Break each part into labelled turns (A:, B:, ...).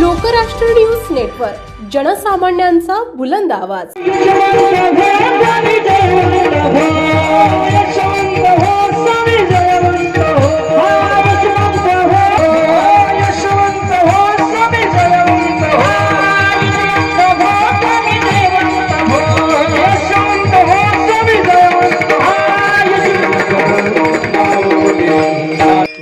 A: Lokrashtra news network जनसामान्यांचा बुलंद आवाज.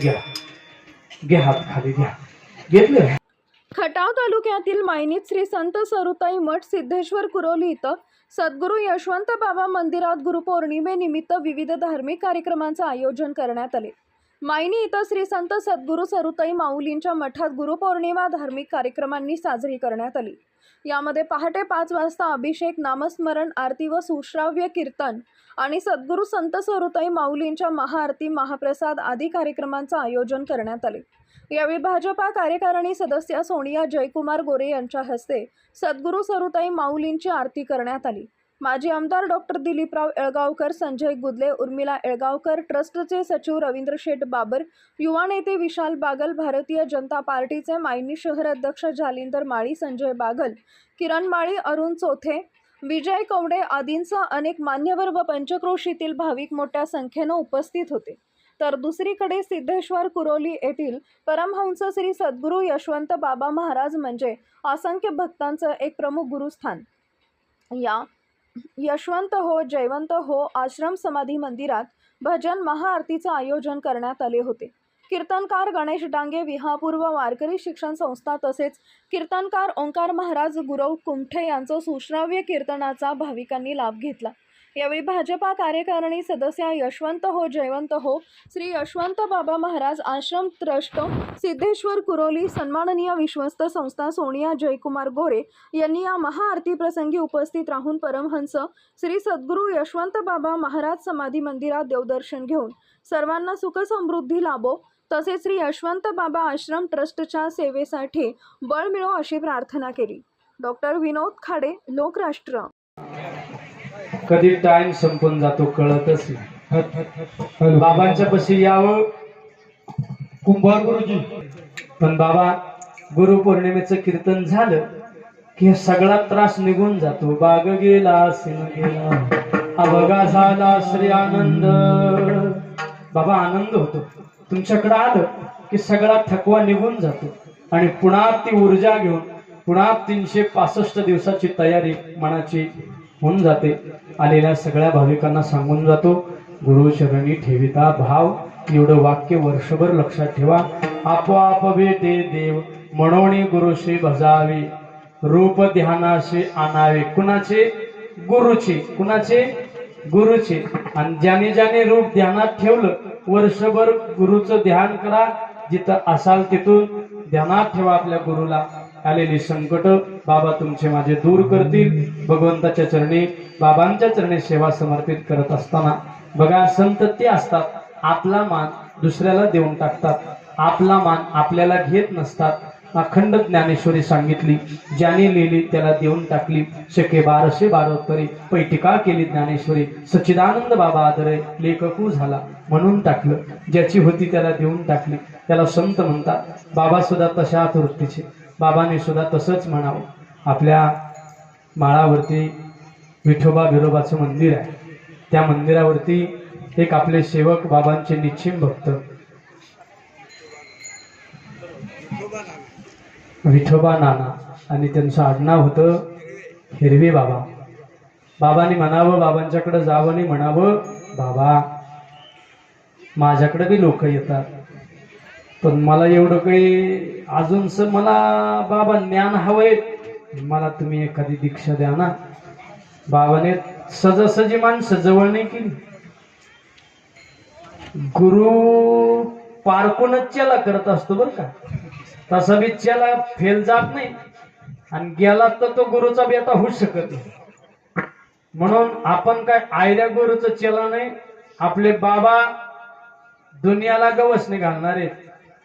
B: घ्या. घ्या हात खाली घ्या. घेतलं
C: खटाव तालुक्यातील मायनीत श्री संत सरुताई मठ सिद्धेश्वर कुरोली इथं सद्गुरू यशवंत बाबा मंदिरात गुरुपौर्णिमेनिमित्त विविध धार्मिक कार्यक्रमांचं आयोजन करण्यात आले. मायनी इथं श्री संत सद्गुरू सरुताई माऊलींच्या मठात गुरुपौर्णिमा धार्मिक कार्यक्रमांनी साजरी करण्यात आली. यामध्ये पहाटे पाच वाजता अभिषेक नामस्मरण आरती व सुश्राव्य कीर्तन आणि सद्गुरू संत सरुताई माऊलींच्या महाआरती महाप्रसाद आदी कार्यक्रमांचं आयोजन करण्यात आले. यावेळी भाजपा कार्यकारिणी सदस्य सोनिया जयकुमार गोरे यांच्या हस्ते सद्गुरू सरुताई माऊलींची आरती करण्यात आली. माजी आमदार डॉक्टर दिलीपराव येळगावकर संजय गुदले उर्मिला येळगावकर ट्रस्टचे सचिव रवींद्र शेठ बाबर युवा नेते विशाल बागल भारतीय जनता पार्टीचे मायनी शहर अध्यक्ष जालिंदर माळी संजय बागल किरण माळी अरुण चोथे विजय कवडे आदींसह अनेक मान्यवर व पंचक्रोशीतील भाविक मोठ्या संख्येनं उपस्थित होते. तर दुसरीकडे सिद्धेश्वर कुरोली येथील परमहंस श्री सद्गुरू यशवंत बाबा महाराज म्हणजे असंख्य भक्तांचं एक प्रमुख गुरुस्थान. या यशवंत हो जयवंत हो आश्रम समाधी मंदिरात भजन महाआरतीचं आयोजन करण्यात आले होते. कीर्तनकार गणेश डांगे विहापूर व वारकरी शिक्षण संस्था तसेच कीर्तनकार ओंकार महाराज गुरव कुमठे यांचं सुश्राव्य कीर्तनाचा भाविकांनी लाभ घेतला. यावेळी भाजपा कार्यकारिणी सदस्य यशवंत हो जयवंत हो श्री यशवंत बाबा महाराज आश्रम ट्रस्ट सिद्धेश्वर कुरोली सन्माननीय विश्वस्त संस्था सोनिया जयकुमार गोरे यांनी या महाआरती प्रसंगी उपस्थित राहून परमहंस श्री सद्गुरू यशवंत बाबा महाराज समाधी मंदिरात देवदर्शन घेऊन सर्वांना सुखसमृद्धी लाभो. तसेच श्री यशवंत बाबा आश्रम ट्रस्टच्या सेवेसाठी बळ मिळो अशी प्रार्थना केली. डॉक्टर विनोद खाडे लोकराष्ट्र.
B: कधी टाइम संपून जातो कळतच नाही. बाबांच्या पशी यावं.
D: कुंभार गुरुजी
B: पण बाबा गुरुपौर्णिमेचं कीर्तन झालं की सगळा त्रास निघून जातो. बाग गेला सिन गेला अवगा झाला श्री आनंद. बाबा आनंद होतो. तुमच्याकडे आलं की सगळा थकवा निघून जातो. आणि पुन्हा ती ऊर्जा घेऊन पुन्हा तीनशे पासष्ट दिवसाची तयारी मनाची होऊन जाते. आलेल्या सगळ्या भाविकांना सांगून जातो गुरु शरणी ठेविता भाव एवढं वाक्य वर्षभर लक्षात ठेवा. आपोआप भेटे देव म्हणोनी गुरुशी भजावे. रूप ध्यानाशी आणावे. कुणाचे? गुरुचे. कुणाचे? गुरुचे. आणि ज्याने ज्याने रूप ध्यानात ठेवलं वर्षभर गुरुचं ध्यान करा. जिथं असाल तिथून ध्यानात ठेवा आपल्या गुरुला. आलेली संकट बाबा तुमचे माझे दूर करतील. भगवंताच्या चरणी बाबांच्या चरणी सेवा समर्पित करत असताना. बघा संत ते असतात आपला मान दुसऱ्याला देऊन टाकतात. आपला मान आपल्याला घेत नसतात. अखंड ज्ञानेश्वरी सांगितली ज्याने लिहिली त्याला देऊन टाकली. शके बारशे बारोत्तरी पैटिका केली ज्ञानेश्वरी. सच्चिदानंद बाबा आदरे लेखकू झाला म्हणून टाकलं. ज्याची होती त्याला देऊन टाकली. त्याला संत म्हणतात. बाबा सुद्धा तशा वृत्तीचे. बाबाने सुद्धा तसंच म्हणावं. आपल्या माळावरती विठोबा बिरोबाचं मंदिर आहे. त्या मंदिरावरती एक आपले सेवक बाबांचे निश्चिम भक्त. विठोबा नाना आणि त्यांचं आडनाव होतं हिरवे बाबा. बाबांनी म्हणावं बाबांच्याकडे जावं आणि म्हणावं बाबा माझ्याकडे बी लोक येतात. पण मला एवढं काही अजूनच मला बाबा ज्ञान हवंय. मला तुम्ही एखादी दीक्षा द्या ना. बाबाने सजासजी माणसं जवळ नाही केली. गुरु पारकूनच चेला करत असतो बरं का. तसा बी चेला फेल जात नाही. आणि गेला तर तो गुरुचा बी आता होऊ शकत नाही. म्हणून आपण काय आयल्या गुरुचं चेला नाही. आपले बाबा दुनियाला गवस नाही घालणार. आहेत